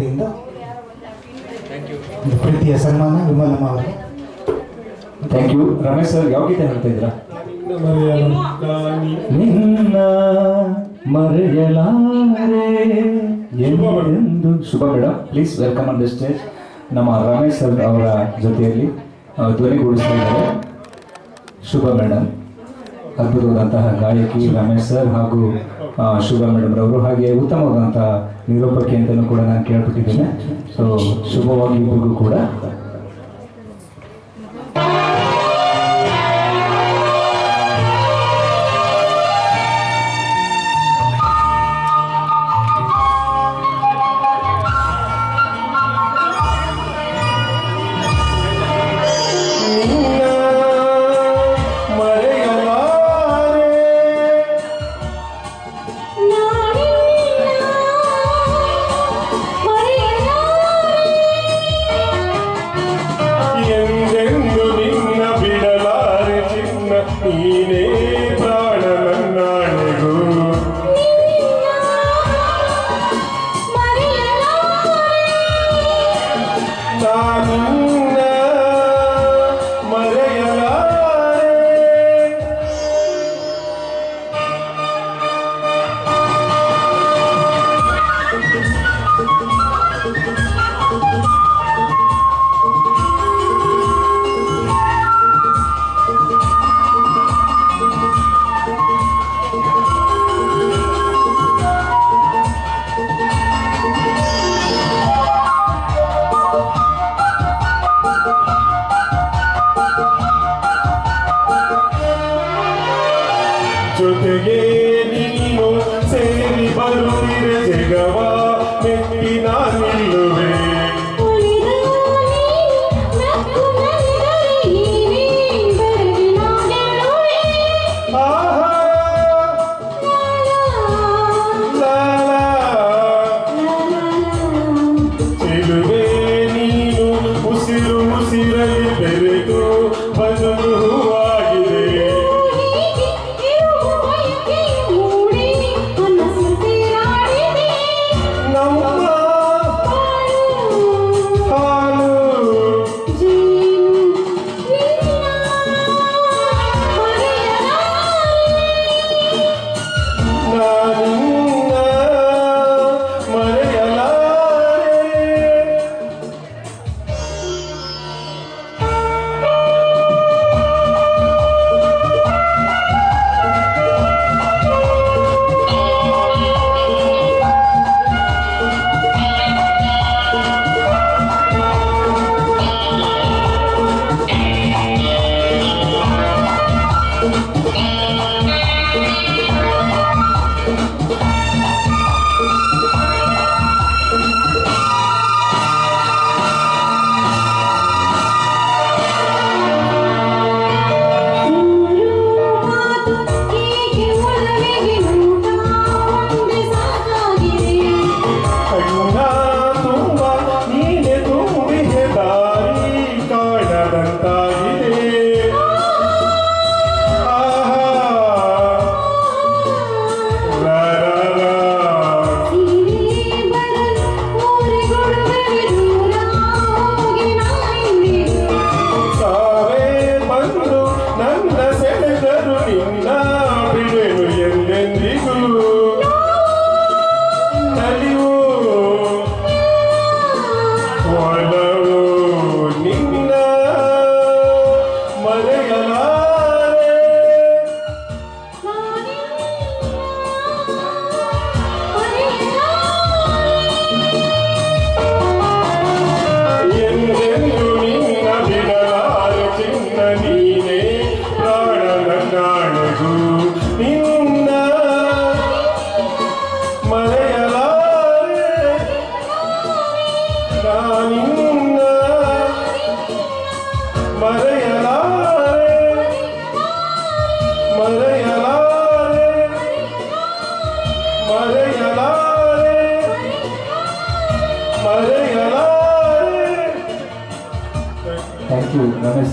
ವತಿಯಿಂದ ಪ್ರೀತಿಯ ಸನ್ಮಾನ ವಿಮಲಮ್ಮ ಅವರಿಗೆ ಥ್ಯಾಂಕ್ ಯು ರಮೇಶ್ ಸರ್ ಯಾವ ಗೀತೆ ಹೇಳ್ತಾ ಇದ್ದೀರಾ? ನಿನ್ನ ಮರೆಯಲಾರೆ ಎಂದು Shubha madam please welcome on the stage ನಮ್ಮ ರಮೇಶ್ ಸರ್ ಅವರ ಜೊತೆಯಲ್ಲಿ ಧ್ವನಿಗೂಡಿಸ್ತಾ ಇದ್ದಾರೆ. ಶುಭ ಮೇಡಮ್ ಅದ್ಭುತವಾದಂತಹ ಗಾಯಕಿ ರಮೇಶ್ ಸರ್ ಹಾಗೂ ಶುಭಾ ಮೇಡಮ್ ರವರು. ಹಾಗೆ ಉತ್ತಮವಾದಂತಹ ನಿರೂಪಕಿ ಅಂತಲೂ ಕೂಡ ನಾನು ಕೇಳ್ಬಿಟ್ಟಿದ್ದೇನೆ ಸೊ ಶುಭವಾಗಿ ಇಬ್ಬರಿಗೂ ಕೂಡ sirai pereko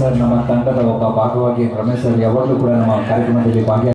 ಸರ್ ನಮ್ಮ ತಂಡದ ಒಬ್ಬ ಭಾಗವಾಗಿ ರಮೇಶ್ ಸರ್ ಯಾವಾಗಲೂ ಕೂಡ ನಮ್ಮ ಕಾರ್ಯಕ್ರಮದಲ್ಲಿ ಭಾಗಿಯಾಗಿ